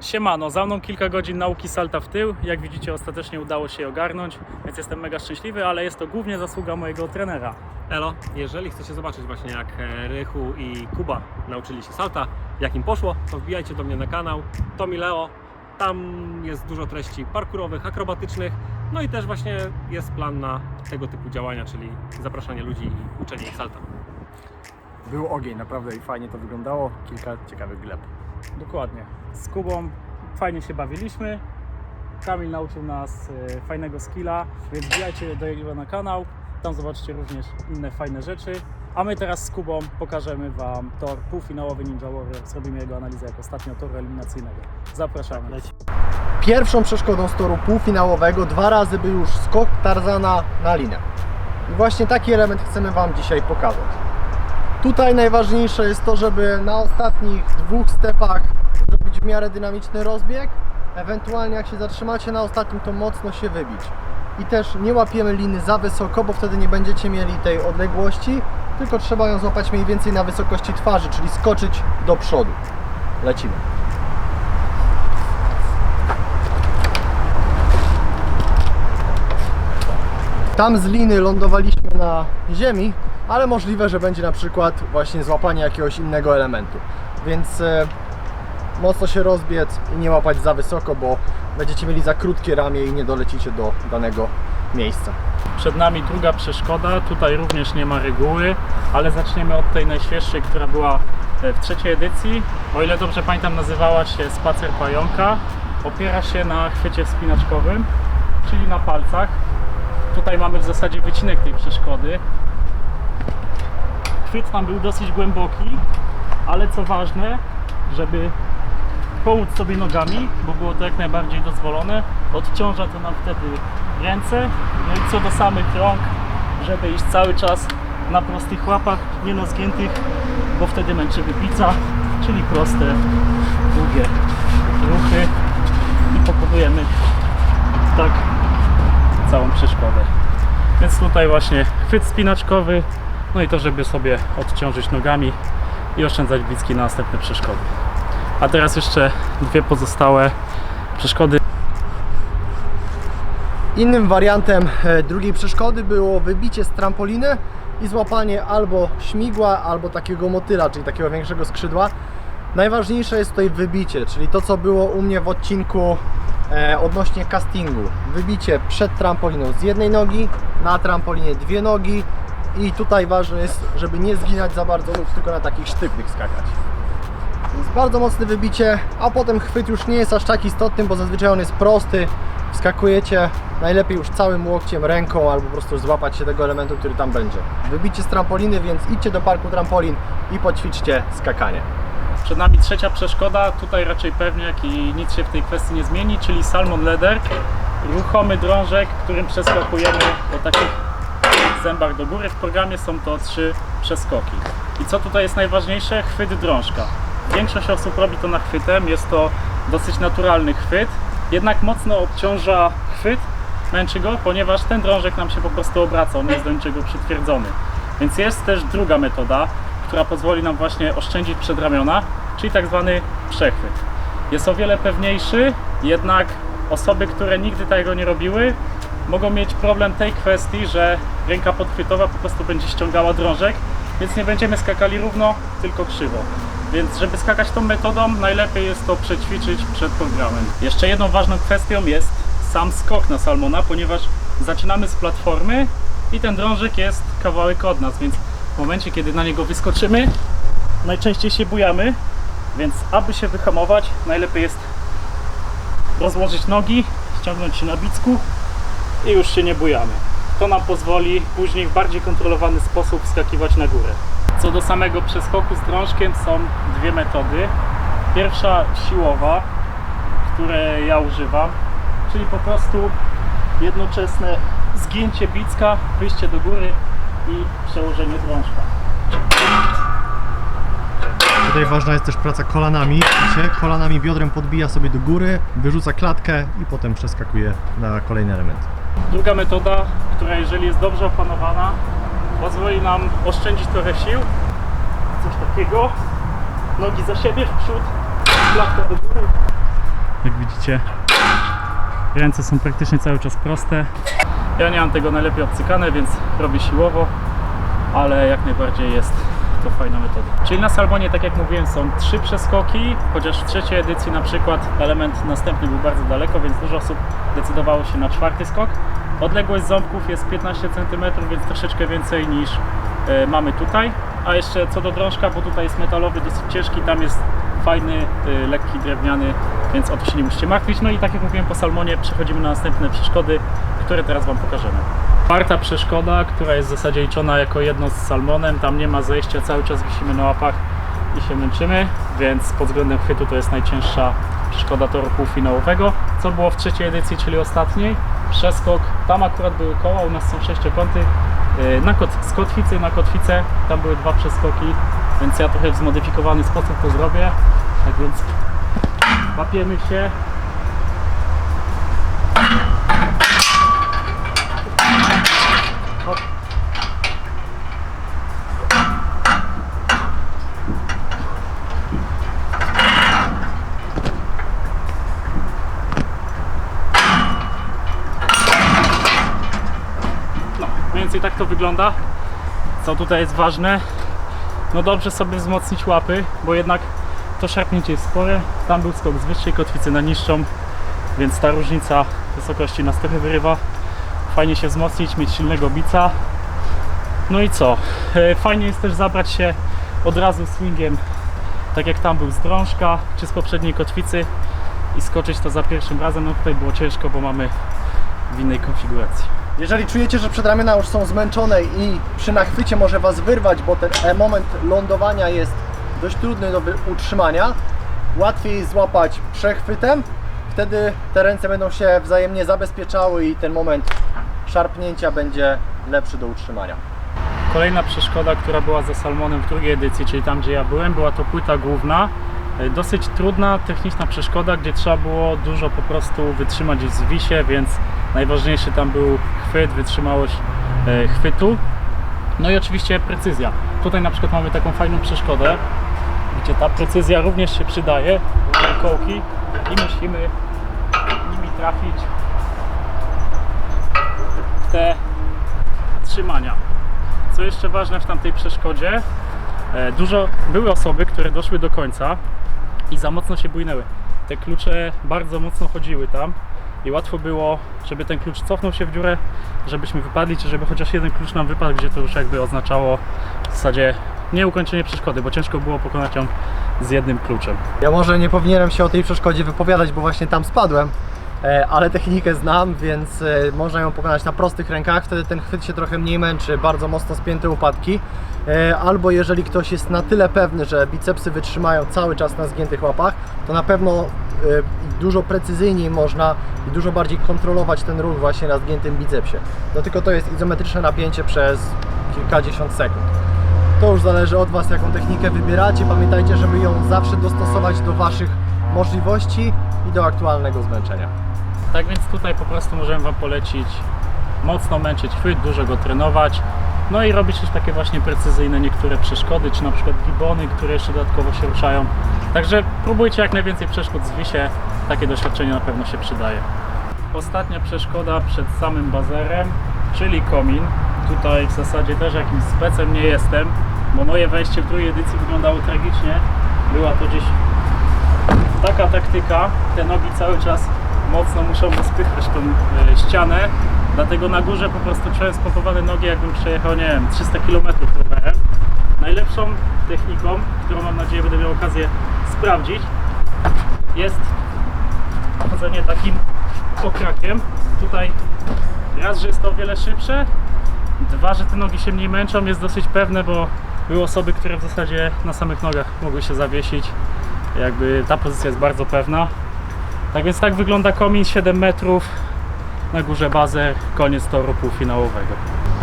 Siemano, za mną kilka godzin nauki salta w tył. Jak widzicie, ostatecznie udało się je ogarnąć, więc jestem mega szczęśliwy, ale jest to głównie zasługa mojego trenera. Elo, jeżeli chcecie zobaczyć właśnie jak e, Rychu i Kuba nauczyli się salta, jak im poszło, to wbijajcie do mnie na kanał Tomi Leo. Tam jest dużo treści parkurowych, akrobatycznych, no i też właśnie jest plan na tego typu działania, czyli zapraszanie ludzi i uczenie ich salta. Był ogień, naprawdę i fajnie to wyglądało. Kilka ciekawych gleb. Dokładnie. Z Kubą fajnie się bawiliśmy. Kamil nauczył nas e, fajnego skilla, więc wbijajcie do jego na kanał. Tam zobaczycie również inne fajne rzeczy. A my teraz z Kubą pokażemy Wam tor półfinałowy Ninja Warrior. Zrobimy jego analizę jak ostatnio toru eliminacyjnego. Zapraszamy. Pierwszą przeszkodą z toru półfinałowego dwa razy był już skok Tarzana na linę. I właśnie taki element chcemy Wam dzisiaj pokazać. Tutaj najważniejsze jest to, żeby na ostatnich dwóch stepach zrobić w miarę dynamiczny rozbieg. Ewentualnie jak się zatrzymacie na ostatnim, to mocno się wybić. I też nie łapiemy liny za wysoko, bo wtedy nie będziecie mieli tej odległości, tylko trzeba ją złapać mniej więcej na wysokości twarzy, czyli skoczyć do przodu. Lecimy. Tam z liny lądowaliśmy na ziemi, ale możliwe, że będzie na przykład właśnie złapanie jakiegoś innego elementu. Więc e, mocno się rozbiec i nie łapać za wysoko, bo będziecie mieli za krótkie ramię i nie dolecicie do danego miejsca. Przed nami druga przeszkoda. Tutaj również nie ma reguły, ale zaczniemy od tej najświeższej, która była e, w trzeciej edycji. O ile dobrze pamiętam, nazywała się Spacer Pająka. Opiera się na chwycie wspinaczkowym, czyli na palcach. Tutaj mamy w zasadzie wycinek tej przeszkody. Chwyt tam był dosyć głęboki, ale co ważne, żeby pomóc sobie nogami, bo było to jak najbardziej dozwolone. Odciąża to nam wtedy ręce. No i co do samych rąk, żeby iść cały czas na prostych łapach, nie na zgiętych, bo wtedy męczymy bica, czyli proste, długie ruchy i pokonujemy tak całą przeszkodę. Więc tutaj właśnie chwyt spinaczkowy, no i to, żeby sobie odciążyć nogami i oszczędzać blicki na następne przeszkody. A teraz jeszcze dwie pozostałe przeszkody. Innym wariantem e, drugiej przeszkody było wybicie z trampoliny i złapanie albo śmigła, albo takiego motyla, czyli takiego większego skrzydła. Najważniejsze jest tutaj wybicie, czyli to co było u mnie w odcinku e, odnośnie castingu. Wybicie przed trampoliną z jednej nogi, na trampolinie dwie nogi i tutaj ważne jest, żeby nie zginać za bardzo nóg, tylko na takich sztywnych skakać. Więc bardzo mocne wybicie, a potem chwyt już nie jest aż tak istotny, bo zazwyczaj on jest prosty. Wskakujecie najlepiej już całym łokciem, ręką albo po prostu złapać się tego elementu, który tam będzie. Wybicie z trampoliny, więc idźcie do parku trampolin i poćwiczcie skakanie. Przed nami trzecia przeszkoda, tutaj raczej pewniak i nic się w tej kwestii nie zmieni, czyli Salmon Leather. Ruchomy drążek, którym przeskakujemy po takich zębach do góry. W programie są to trzy przeskoki. I co tutaj jest najważniejsze? Chwyt drążka. Większość osób robi to nachwytem, jest to dosyć naturalny chwyt, jednak mocno obciąża chwyt, męczy go, ponieważ ten drążek nam się po prostu obraca, on jest do niczego przytwierdzony. Więc jest też druga metoda, która pozwoli nam właśnie oszczędzić przedramiona, czyli tak zwany przechwyt. Jest o wiele pewniejszy, jednak osoby, które nigdy tego nie robiły, mogą mieć problem tej kwestii, że ręka podchwytowa po prostu będzie ściągała drążek, więc nie będziemy skakali równo, tylko krzywo. Więc żeby skakać tą metodą, najlepiej jest to przećwiczyć przed programem. Jeszcze jedną ważną kwestią jest sam skok na salmona, ponieważ zaczynamy z platformy i ten drążek jest kawałek od nas, więc w momencie, kiedy na niego wyskoczymy, najczęściej się bujamy, więc aby się wyhamować, najlepiej jest rozłożyć nogi, ściągnąć się na bicku i już się nie bujamy. To nam pozwoli później w bardziej kontrolowany sposób wskakiwać na górę. Co do samego przeskoku z drążkiem są dwie metody. Pierwsza siłowa, której ja używam, czyli po prostu jednoczesne zgięcie bicka, wyjście do góry i przełożenie drążka. Tutaj ważna jest też praca kolanami. Widzicie? Kolanami biodrem podbija sobie do góry, wyrzuca klatkę i potem przeskakuje na kolejny element. Druga metoda, która jeżeli jest dobrze opanowana, pozwoli nam oszczędzić trochę sił. Coś takiego. Nogi za siebie w przód, klatka do góry Jak widzicie, ręce są praktycznie cały czas proste. Ja nie mam tego najlepiej obcykane, więc robię siłowo, ale jak najbardziej jest to fajna metoda. Czyli na Salmonie, tak jak mówiłem, są trzy przeskoki, chociaż w trzeciej edycji na przykład element następny był bardzo daleko, więc dużo osób decydowało się na czwarty skok. Odległość ząbków jest 15 cm, więc troszeczkę więcej niż e, mamy tutaj. A jeszcze co do drążka, bo tutaj jest metalowy, dosyć ciężki, tam jest fajny, e, lekki, drewniany, więc o to się nie musicie martwić. No i tak jak mówiłem po Salmonie, przechodzimy na następne przeszkody, które teraz Wam pokażemy. Czwarta przeszkoda, która jest w zasadzie liczona jako jedno z salmonem, tam nie ma zejścia, cały czas wisimy na łapach i się męczymy, więc pod względem chwytu to jest najcięższa przeszkoda toru półfinałowego. Co było w trzeciej edycji, czyli ostatniej? Przeskok, tam akurat były koła, u nas są sześciokąty, yy, na kot, z kotwicy na kotwicę, tam były dwa przeskoki, więc ja trochę w zmodyfikowany sposób to zrobię, tak więc łapiemy się, hop, No, tak to wygląda. Co tutaj jest ważne? No dobrze sobie wzmocnić łapy, bo jednak to szarpnięcie jest spore. Tam był skok z wyższej kotwicy na niższą, więc ta różnica wysokości nas trochę wyrywa. Fajnie się wzmocnić, mieć silnego bica. No i co? E, Fajnie jest też zabrać się od razu swingiem, tak jak tam był z drążka, czy z poprzedniej kotwicy i skoczyć to za pierwszym razem. No tutaj było ciężko, bo mamy w innej konfiguracji. Jeżeli czujecie, że przedramiona już są zmęczone i przy nachwycie może Was wyrwać, bo ten moment lądowania jest dość trudny do utrzymania, łatwiej złapać przechwytem, wtedy te ręce będą się wzajemnie zabezpieczały i ten moment szarpnięcia będzie lepszy do utrzymania. Kolejna przeszkoda, która była za Salmonem w drugiej edycji, czyli tam gdzie ja byłem, była to płyta główna. E, Dosyć trudna, techniczna przeszkoda, gdzie trzeba było dużo po prostu wytrzymać w zwisie, więc najważniejszy tam był chwyt, wytrzymałość e, chwytu. No i oczywiście precyzja. Tutaj na przykład mamy taką fajną przeszkodę, gdzie ta precyzja również się przydaje. Kołki i musimy nimi trafić w te trzymania. Co jeszcze ważne w tamtej przeszkodzie, e, dużo były osoby, które doszły do końca i za mocno się bujnęły. Te klucze bardzo mocno chodziły tam i łatwo było, żeby ten klucz cofnął się w dziurę, żebyśmy wypadli, czy żeby chociaż jeden klucz nam wypadł, gdzie to już jakby oznaczało w zasadzie nie ukończenie przeszkody, bo ciężko było pokonać ją z jednym kluczem. Ja może nie powinienem się o tej przeszkodzie wypowiadać, bo właśnie tam spadłem, ale technikę znam, więc e, można ją pokonać na prostych rękach, wtedy ten chwyt się trochę mniej męczy, bardzo mocno spięte upadki. E, Albo jeżeli ktoś jest na tyle pewny, że bicepsy wytrzymają cały czas na zgiętych łapach, to na pewno e, dużo precyzyjniej można i dużo bardziej kontrolować ten ruch właśnie na zgiętym bicepsie. No tylko to jest izometryczne napięcie przez kilkadziesiąt sekund. To już zależy od Was, jaką technikę wybieracie. Pamiętajcie, żeby ją zawsze dostosować do Waszych możliwości i do aktualnego zmęczenia. Tak więc tutaj po prostu możemy Wam polecić mocno męczyć chwyt, dużo go trenować. No i robić też takie właśnie precyzyjne niektóre przeszkody, czy na przykład gibony, które jeszcze dodatkowo się ruszają. Także próbujcie jak najwięcej przeszkód z wisie, takie doświadczenie na pewno się przydaje. Ostatnia przeszkoda przed samym bazerem, czyli komin. Tutaj w zasadzie też jakimś specem nie jestem, bo moje wejście w drugiej edycji wyglądało tragicznie. Była to gdzieś taka taktyka, te nogi cały czas mocno muszą rozpychać tą e, ścianę, dlatego na górze po prostu czułem spompowane nogi, jakbym przejechał, nie wiem, 300 km rowerem. Najlepszą techniką, którą mam nadzieję będę miał okazję sprawdzić, jest chodzenie takim okrakiem. Tutaj raz, że jest to o wiele szybsze, dwa, że te nogi się mniej męczą, jest dosyć pewne, bo były osoby, które w zasadzie na samych nogach mogły się zawiesić. Jakby ta pozycja jest bardzo pewna. Tak więc tak wygląda komin 7 metrów, na górze bazer, koniec toru półfinałowego.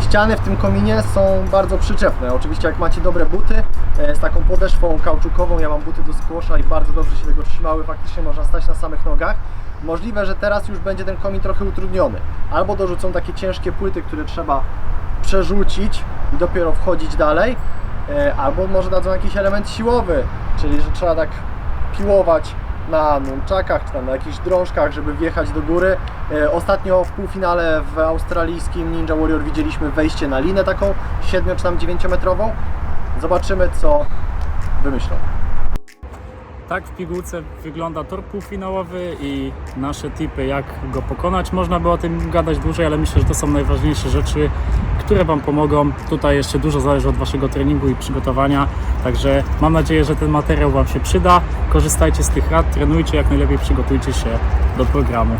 Ściany w tym kominie są bardzo przyczepne. Oczywiście jak macie dobre buty e, z taką podeszwą kauczukową, ja mam buty do skłosza i bardzo dobrze się tego trzymały, faktycznie można stać na samych nogach. Możliwe, że teraz już będzie ten komin trochę utrudniony. Albo dorzucą takie ciężkie płyty, które trzeba przerzucić i dopiero wchodzić dalej, e, albo może dadzą jakiś element siłowy, czyli że trzeba tak piłować na nunczakach, czy tam na jakichś drążkach, żeby wjechać do góry. E, Ostatnio w półfinale w australijskim Ninja Warrior widzieliśmy wejście na linę taką 7 czy tam 9 metrową. Zobaczymy co wymyślą. Tak w pigułce wygląda tor półfinałowy i nasze tipy, jak go pokonać. Można by o tym gadać dłużej, ale myślę, że to są najważniejsze rzeczy, które Wam pomogą. Tutaj jeszcze dużo zależy od Waszego treningu i przygotowania, także mam nadzieję, że ten materiał Wam się przyda. Korzystajcie z tych rad, trenujcie, jak najlepiej przygotujcie się do programu.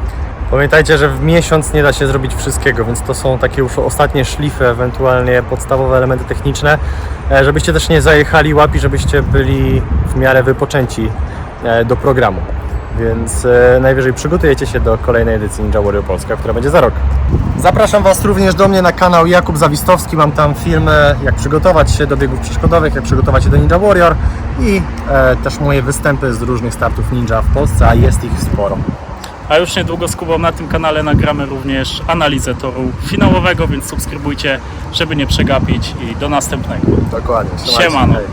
Pamiętajcie, że w miesiąc nie da się zrobić wszystkiego, więc to są takie już ostatnie szlify, ewentualnie podstawowe elementy techniczne, e, żebyście też nie zajechali łapi, żebyście byli w miarę wypoczęci e, do programu. Więc e, najwyżej przygotujecie się do kolejnej edycji Ninja Warrior Polska, która będzie za rok. Zapraszam Was również do mnie na kanał Jakub Zawistowski. Mam tam filmy, jak przygotować się do biegów przeszkodowych, jak przygotować się do Ninja Warrior i też moje występy z różnych startów ninja w Polsce, a jest ich sporo. A już niedługo z Kubą na tym kanale nagramy również analizę toru finałowego, więc subskrybujcie, żeby nie przegapić i do następnego. Dokładnie. Siemano. Hej.